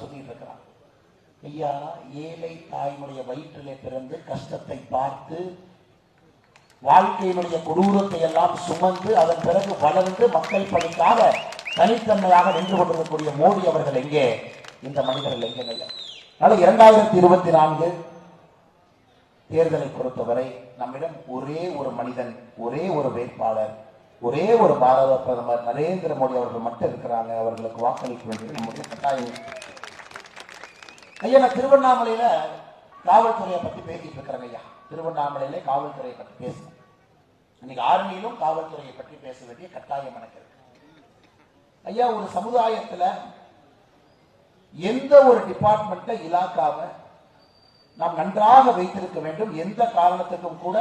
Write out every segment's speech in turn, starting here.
சொல்லிட்டு இருக்கிறான் ஐயா ஏழை தாயினுடைய வயிற்றிலே பிறந்து கஷ்டத்தை பார்த்து வாழ்க்கையினுடைய கொடூரத்தை எல்லாம் சுமந்து அதன் பிறகு வளர்ந்து மக்கள் பணிக்காக தனித்தன்மையாக நின்று கொண்டிருக்கக்கூடிய மோடி அவர்கள் எங்கே? இந்த மனிதர்கள் எங்கே இல்லை அதனால இரண்டாயிரத்தி இருபத்தி நான்கு தேர்தலை பொறுத்தவரை நம்மிடம் ஒரே ஒரு மனிதன் ஒரே ஒரு வேட்பாளர் ஒரே ஒரு பாரத பிரதமர் நரேந்திர மோடி அவர்கள் மட்டும் இருக்கிறாங்க. அவர்களுக்கு வாக்களிக்க வேண்டியது நம்முடைய கட்டாயம். ஐயா நான் திருவண்ணாமலையில காவல்துறையை பத்தி பேசிட்டு இருக்கிறேன் ஐயா. திருவண்ணாமலையில காவல்துறையை பத்தி பேசணும் இன்னைக்கு ஆர்மியிலும் காவல்துறையை பற்றி பேச வேண்டிய கட்டாயம் எனக்கு இருக்கு. ஐயா ஒரு சமுதாயத்துல எந்த ஒரு டிபார்ட்மெண்ட்டை இலாக்காவை நாம் நன்றாக வைத்திருக்க வேண்டும் எந்த காரணத்துக்கும் கூட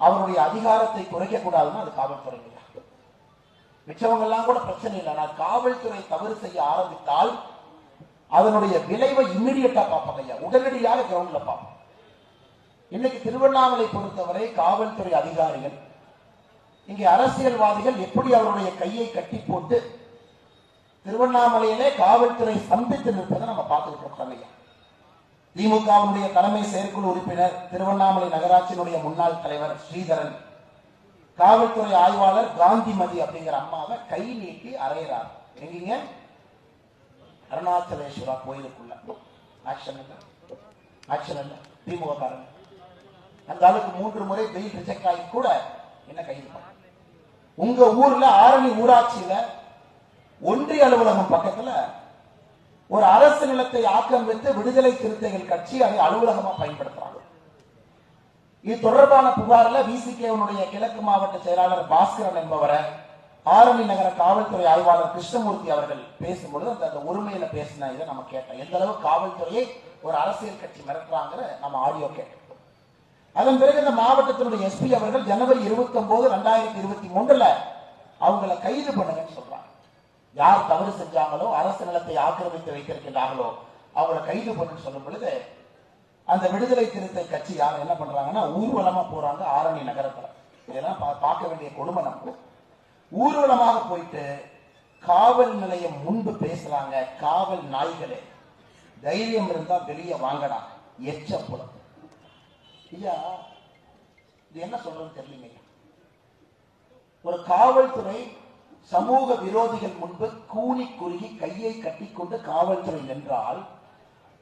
அவருடைய அதிகாரத்தை குறைக்க கூடாதுன்னு அது காவல்துறை மிச்சவங்க எல்லாம் கூட பிரச்சனை இல்லை. நான் காவல்துறை தவறு செய்ய ஆரம்பித்தால் அதனுடைய விளைவை இம்மிடியட்டா பார்ப்பாங்க ஐயா. உடனடியாக கிரவுண்ட்ல பார்ப்போம் இன்னைக்கு திருவண்ணாமலை பொறுத்தவரை காவல்துறை அதிகாரிகள் இங்கே அரசியல்வாதிகள் எப்படி அவருடைய கையை கட்டி போட்டு திருவண்ணாமலையிலே காவல்துறை சந்தித்து நிற்பதை நம்ம பார்த்துக்கிட்டு இருக்கோம் ஐயா. திமுகவினுடைய தலைமை செயற்குழு உறுப்பினர் திருவண்ணாமலை நகராட்சியினுடைய முன்னாள் தலைவர் ஸ்ரீதரன் காவல்துறை ஆய்வாளர் காந்திமதி அப்படிங்கிற அம்மாவை கை நீட்டி அறையிறார். எங்கீங்க அருணாச்சலேஸ்வரா கோயிலுக்குள்ள. ஆக்ஷன் இல்ல ஆக்ஷன் இல்ல திமுக காரங்க. அந்த அளவுக்கு மூன்று முறை பெயில் ரிஜெக்ட் ஆகி கூட என்ன கைது உங்க ஊர்ல ஆரணி ஊராட்சியில ஒன்றிய அலுவலகம் பக்கத்துல ஒரு அரசு நிலத்தை ஆக்கிரமித்து விடுதலை சிறுத்தைகள் கட்சி அதை அலுவலகமா பயன்படுத்துறாங்க. இது தொடர்பான புகார்ல விசிகேவனுடைய கிழக்கு மாவட்ட செயலாளர் பாஸ்கரன் என்பவரை ஆரணி நகர காவல்துறை ஆய்வாளர் கிருஷ்ணமூர்த்தி அவர்கள் பேசும்பொழுது அந்த அந்த உரிமையில பேசின இதை நம்ம கேட்டோம். எந்த அளவு காவல்துறையை ஒரு அரசியல் கட்சி மிரட்டுறாங்கிற நம்ம ஆடியோ கேட்டோம். அதன் பிறகு இந்த மாவட்டத்தினுடைய எஸ்பி அவர்கள் ஜனவரி இருபத்தி ஒன்பது ரெண்டாயிரத்தி இருபத்தி மூன்றுல அவங்கள கைது பண்ணுங்கன்னு சொல்றாங்க. யார் தவறு செஞ்சாங்களோ அரசு நிலத்தை ஆக்கிரமித்து வைத்திருக்கின்றார்களோ அவங்கள கைது பண்ணுன்னு சொல்லும் பொழுது அந்த விடுதலை திருத்த கட்சி யார் என்ன பண்றாங்கன்னா ஊர்வலமா போறாங்க ஆரணி நகரத்துல. இதெல்லாம் பா- பார்க்க வேண்டிய கொடுமை நமக்கு. ஊர்வலமாக போயிட்டு காவல் நிலையம் முன்பு பேசுறாங்க காவல் நாய்களே. தைரியம் இருந்தா வெளியே வாங்கடா எச்சப்படும் ஐயா இது என்ன சொல்றது தெரியலீங்க ஒரு காவல்துறை சமூக விரோதிகள் முன்பு கூலி குறுகி கையை கட்டிக்கொண்டு காவல்துறை நின்றால்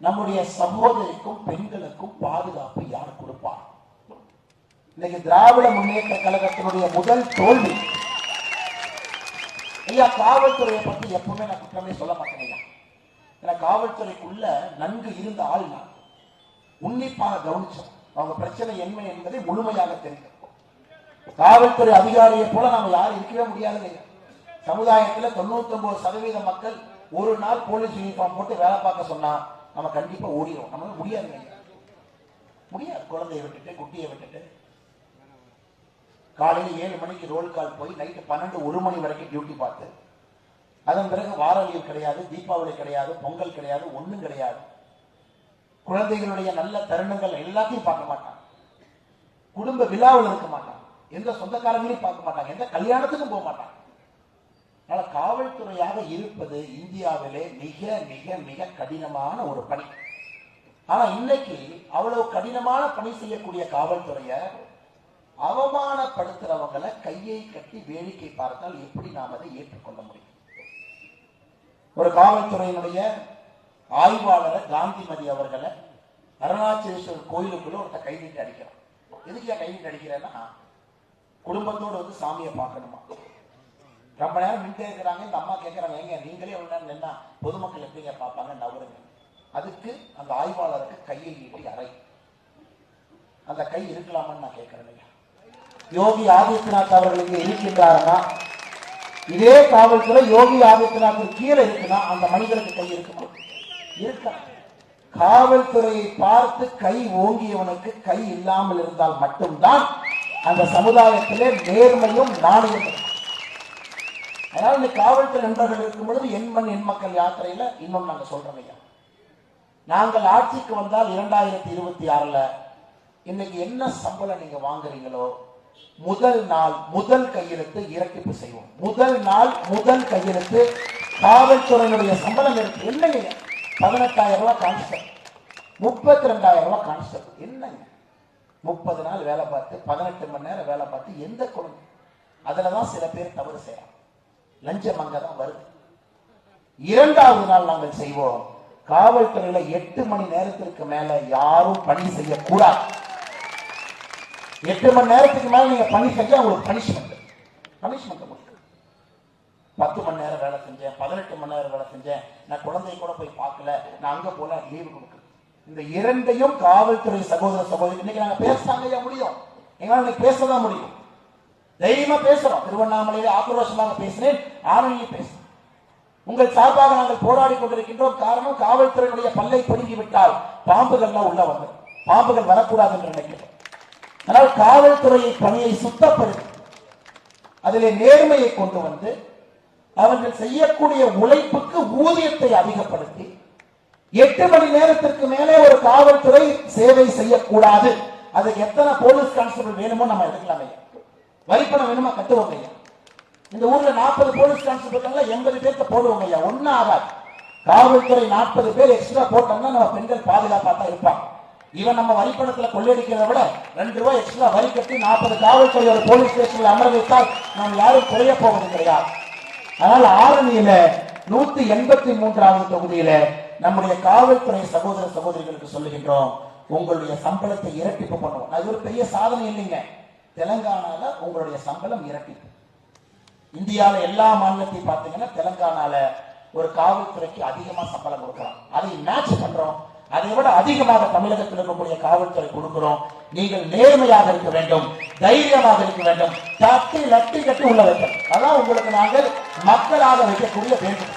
நம்முடைய சகோதரிக்கும் பெண்களுக்கும் பாதுகாப்பு யார் கொடுப்பார்? இன்னைக்கு திராவிட முன்னேற்ற கழகத்தினுடைய முதல் தோல்வி ஐயா காவல்துறையை பத்தி எப்பவுமே நான் குற்றமே சொல்ல மாட்டேன் ஐயா. ஏன்னா காவல்துறைக்குள்ள நன்கு இருந்த ஆள் நான். உன்னிப்பாக கவனிச்சோம். அவங்க பிரச்சனை என்ன என்பதை முழுமையாக தெரியும் காவல்துறை அதிகாரியை போல நாம யாரும் இருக்கவே முடியாதுங்க சமுதாயத்துல தொண்ணூத்தி ஒன்பது சதவீத மக்கள் ஒரு நாள் போலீஸ் யூனிஃபார்ம் போட்டு வேலை பார்க்க சொன்னா நம்ம கண்டிப்பா ஓடிடும் நம்ம முடியாதுங்க முடியாது. குழந்தையை விட்டுட்டு குட்டியை விட்டுட்டு. காலையில் ஏழு மணிக்கு ரோல் கால் போய் நைட்டு பன்னெண்டு ஒரு மணி வரைக்கும் டியூட்டி பார்த்து. அதன் பிறகு வார லீவ் கிடையாது தீபாவளி கிடையாது பொங்கல் கிடையாது ஒண்ணும் கிடையாது. குழந்தைகளுடைய நல்ல தருணங்கள் எல்லாத்தையும் பார்க்க மாட்டான். குடும்ப விழாவில் இருக்க மாட்டான். எந்த சொந்தக்காரங்களையும் பார்க்க மாட்டாங்க எந்த கல்யாணத்துக்கும் போக மாட்டான். அதனால காவல்துறையாக இருப்பது இந்தியாவிலே மிக மிக மிக கடினமான ஒரு பணி. ஆனா இன்னைக்கு அவ்வளவு கடினமான பணி செய்யக்கூடிய காவல்துறையை அவமானப்படுத்துறவங்களை கையை கட்டி வேடிக்கை பார்த்தால் எப்படி நாம் அதை ஏற்றுக்கொள்ள முடியும்? ஒரு காவல்துறையினுடைய ஆய்வாளரை காந்திமதி அவர்களை அருணாச்சலேஸ்வரர் கோயிலுக்குள்ள ஒருத்தர் கை அடிக்கிறான். எதுக்கு கை நீட்டி அடிக்கிறேன்னா குடும்பத்தோடு வந்து சாமியை பார்க்கணுமா? ரொம்ப நேரம் நின்று இருக்கிறாங்க. இந்த அம்மா கேட்கறாங்க எங்க நீங்களே எவ்வளவு நேரம் நின்னா பொதுமக்கள் எப்படிங்க பார்ப்பாங்க? நவருங்க. அதுக்கு அந்த ஆய்வாளருக்கு கையை நீட்டி அறை. அந்த கை இருக்கலாமான்னு நான் கேட்கறேன் யோகி ஆதித்யநாத் அவர்களுக்கு இங்கே இருக்கின்றாருன்னா இதே காவல்துறை யோகி ஆதித்யநாத் கீழே இருக்குன்னா அந்த மனிதனுக்கு கை இருக்குமா? இருக்கா. காவல்துறையை பார்த்து கை ஓங்கியவனுக்கு கை இல்லாமல் இருந்தால் மட்டும்தான் அந்த சமுதாயத்திலே நேர்மையும் நாணயமும் அதனால இந்த காவல்துறை நண்பர்கள் இருக்கும் பொழுது எண்மண் எண்மக்கள் யாத்திரையில இன்னும் நாங்க சொல்றோம் ஐயா. நாங்கள் ஆட்சிக்கு வந்தால் இரண்டாயிரத்தி இருபத்தி ஆறுல இன்னைக்கு என்ன சம்பளம் நீங்க வாங்குறீங்களோ முதல் நாள் முதல் கையெழுத்து இறக்கிப்பு செய்வோம். முதல் நாள் முதல் கையெழுத்து காவல்துறையினுடைய சம்பளம் இருக்கு. என்னங்க பதினெட்டாயிரம் ரூபாய் கான்ஸ்டபிள் முப்பத்தி ரெண்டாயிரம் ரூபாய் கான்ஸ்டபிள் என்னங்க முப்பது நாள் வேலை பார்த்து பதினெட்டு மணி நேரம் வேலை பார்த்து எந்த குழந்தை? அதுலதான் சில பேர் தவறு செய்யலாம் லஞ்சம் அங்கதான் வருது. இரண்டாவது நாள் நாங்கள் செய்வோம். காவல்துறையில எட்டு மணி நேரத்திற்கு மேல யாரும் பணி செய்யக்கூடாது. எட்டு மணி நேரத்துக்கு மேல நீங்க பணி செஞ்சா உங்களுக்கு பனிஷ்மெண்ட் பனிஷ்மெண்ட் உங்களுக்கு. பத்து மணி நேரம் வேலை செஞ்சேன் பதினெட்டு மணி நேரம் வேலை செஞ்சேன். நான் குழந்தைய கூட போய் பார்க்கல. நான் அங்க போல லீவு கொடுக்கல. இந்த இரண்டையும் காவல்துறை சகோதர சகோதரி இன்னைக்கு நாங்க பேசத்தாங்க முடியும். எங்களால் இன்னைக்கு பேசதான் முடியும். தைரியமா பேசுறோம். திருவண்ணாமலையில ஆக்ரோஷமாக பேசினேன் ஆரோக்கியம் பேசுறேன் உங்கள் சார்பாக நாங்கள் போராடி கொண்டிருக்கின்றோம். காரணம் காவல்துறையினுடைய பல்லை பிடுங்கி விட்டால் பாம்புகள்லாம் உள்ள வந்து பாம்புகள் வரக்கூடாது என்று நினைக்கிறோம். ஆனால் காவல்துறையை பணியை சுத்தப்படுத்தி அதிலே நேர்மையை கொண்டு வந்து அவர்கள் செய்யக்கூடிய உழைப்புக்கு ஊதியத்தை அதிகப்படுத்தி எட்டு மணி நேரத்திற்கு மேலே ஒரு காவல்துறை சேவை செய்யக்கூடாது. அதுக்கு எத்தனை போலீஸ் கான்ஸ்டபிள் வேணுமோ நம்ம எடுக்கலாமே. வரிப்பணம் வேணுமா கட்டுவோங்க ஐயா? இந்த ஊர்ல நாற்பது போலீஸ் கான்ஸ்டபிள் எண்பது பேர்த்த போடுவோம் ஐயா. ஒன்னும் ஆகாது. காவல்துறை நாற்பது பேர் எக்ஸ்ட்ரா போட்டோம்னா நம்ம பெண்கள் பாதுகாப்பாக தான் இருப்பாங்க. இவன் நம்ம வரிப்பணத்துல கொள்ளையடிக்கிறத விட ரெண்டு ரூபாய் எக்ஸ்ட்ரா வரி கட்டி நாற்பது காவல்துறையோட போலீஸ் ஸ்டேஷன்ல அமர வைத்தால் நாம் யாரும் குறைய போவது கிடையாது அதனால் ஆரணியில நூத்தி எண்பத்தி மூன்றாவது தொகுதியில நம்முடைய காவல்துறை சகோதர சகோதரிகளுக்கு சொல்லுகின்றோம் உங்களுடைய சம்பளத்தை இரட்டிப்பு பண்ணுவோம். அது ஒரு பெரிய சாதனை இல்லைங்க. தெலங்கானால உங்களுடைய சம்பளம் இரட்டிப்பு. இந்தியால எல்லா மாநிலத்தையும் பார்த்தீங்கன்னா தெலங்கானால ஒரு காவல்துறைக்கு அதிகமா சம்பளம் கொடுக்கலாம் அதை மேட்ச் பண்றோம். அதை விட அதிகமாக தமிழகத்தில் இருக்கக்கூடிய காவல்துறை கொடுக்கிறோம். நீங்கள் நேர்மையாக இருக்க வேண்டும் தைரியமாக இருக்க வேண்டும். தட்டி லட்டி கட்டி உள்ள வைக்கணும். அதான் உங்களுக்கு நாங்கள் மக்களாக வைக்கக்கூடிய வேண்டும்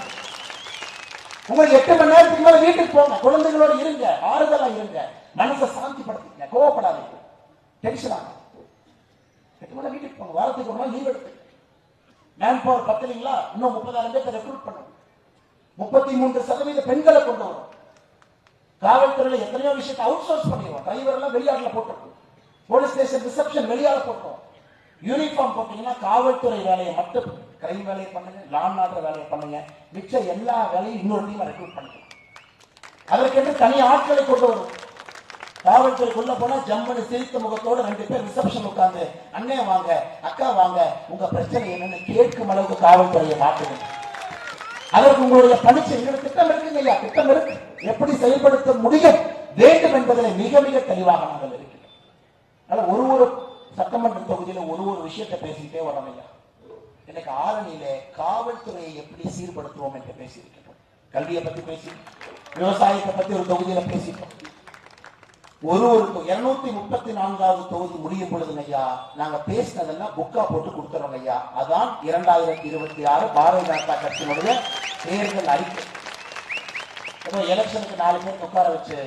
உங்களுக்கு எட்டு மணி நேரத்துக்கு மேல வீட்டுக்கு போங்க. குழந்தைகளோட இருங்க. ஆறுதலா இருங்க. மனசை சாந்திப்படுத்திங்க கோவப்படாதீங்க. டென்ஷன் ஆகும் எட்டு மணி நேரம் வீட்டுக்கு போங்க. வாரத்துக்கு ஒரு நாள் லீவ் எடுத்து. மேன் பவர் இல்லைங்களா இன்னும் முப்பதாயிரம் பேர் ரெக்ரூட் பண்ணும் முப்பத்தி மூன்று சதவீத பெண்களை கொண்டு வரும் காவல்துறையில எத்தனையோ விஷயத்தை அவுட் சோர்ஸ் பண்ணிடுவோம். டிரைவர் எல்லாம் வெளியாடல போட்டுருக்கோம். போலீஸ் ஸ்டேஷன் ரிசப்ஷன் வெளியால போட்டோம் யூனிஃபார்ம் போட்டீங்கன்னா காவல்துறை வேலையை மட்டும் கிரைம் வேலையை பண்ணுங்க லான் ஆர்டர் வேலையை பண்ணுங்க. மிச்ச எல்லா வேலையும் இன்னொரு டீமை ரெக்ரூட் பண்ணிக்கலாம் அதற்கென்று தனி ஆட்களை கொண்டு வரும். காவல்துறைக்குள்ள போனா ஜம்மனு சிரித்த முகத்தோட ரெண்டு பேர் ரிசப்ஷன் உட்காந்து அண்ணே வாங்க அக்கா வாங்க உங்க பிரச்சனை என்னன்னு கேட்கும் அளவுக்கு காவல்துறையை மாற்றுங்க அதற்கு உங்களுடைய பணிச்சு எங்களுக்கு திட்டம் இருக்குங்க ஐயா திட்டம் இருக்கு. எப்படி செயல்படுத்த முடியும் வேண்டும் என்பதில் மிக மிக தெளிவாக நாங்கள் இருக்கிறோம். அதனால ஒரு ஒரு சட்டமன்ற தொகுதியில ஒரு ஒரு விஷயத்தை பேசிட்டே வரோம் இன்னைக்கு ஆரணியில காவல்துறையை எப்படி சீர்படுத்துவோம் என்று பேசியிருக்கிறோம். கல்வியை பத்தி பேசி விவசாயத்தை பத்தி ஒரு தொகுதியில பேசிட்டோம் ஒரு ஒரு இருநூத்தி முப்பத்தி நான்காவது தொகுதி முடியும் பொழுது ஐயா நாங்க பேசினதெல்லாம் புக்கா போட்டு கொடுத்துறோம் ஐயா. அதான் இரண்டாயிரத்தி இருபத்தி ஆறு பாரதிய ஜனதா கட்சியினுடைய தேர்தல் அறிக்கை. எலெக்ஷனுக்கு நாலு பேர் உட்கார வச்சு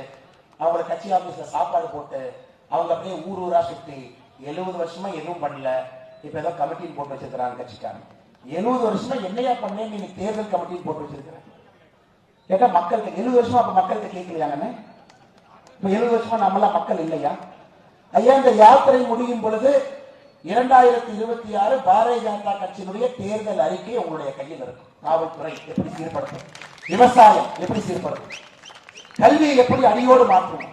அவங்கள கட்சி ஆபீஸ்ல சாப்பாடு போட்டு அவங்க அப்படியே ஊர் ஊரா சுத்தி எழுபது வருஷமா எதுவும் பண்ணல. இப்ப ஏதோ கமிட்டின்னு போட்டு வச்சிருக்கிறாங்க கட்சிக்காரங்க எழுபது வருஷமா என்னையா பண்ணேன் நீங்க தேர்தல் கமிட்டின்னு போட்டு வச்சிருக்கிறேன். கேட்டா மக்கள்கிட்ட எழுபது வருஷமா அப்ப மக்கள்கிட்ட கேட்கலையாங்கன்னு இப்ப எழுபது வருஷமா நம்மளாம் மக்கள் இல்லையா? ஐயா இந்த யாத்திரை முடியும் பொழுது இரண்டாயிரத்தி இருபத்தி ஆறு பாரதிய ஜனதா கட்சியினுடைய தேர்தல் அறிக்கை உங்களுடைய கையில் இருக்கும். காவல்துறை எப்படி சீர்படுத்தும்? விவசாயம் எப்படி சீர்படுத்தும் கல்வியை எப்படி அடியோடு மாற்றும்?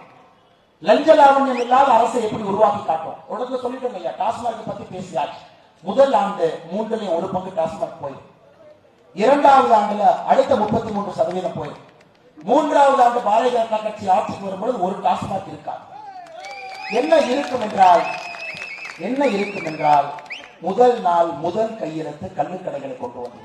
லஞ்ச லாவண்யம் இல்லாத அரசை எப்படி உருவாக்கி காட்டும்? உடனே சொல்லிட்டோம் ஐயா டாஸ்மாக் பத்தி பேசியாச்சு. முதல் ஆண்டு மூன்றிலையும் ஒரு பங்கு டாஸ்மாக் போயிடும் இரண்டாவது ஆண்டுல அடுத்த முப்பத்தி மூன்று சதவீதம் போயிடும் மூன்றாவது ஆண்டு பாரதிய ஜனதா கட்சி ஆட்சிக்கு வரும்பொழுது ஒரு டாஸ்மாக் இருக்காது என்ன இருக்கும் என்றால் என்ன இருக்கும் என்றால் முதல் நாள் முதல் கையெழுத்து கல்லுக்கடைகளை கொண்டு வந்தது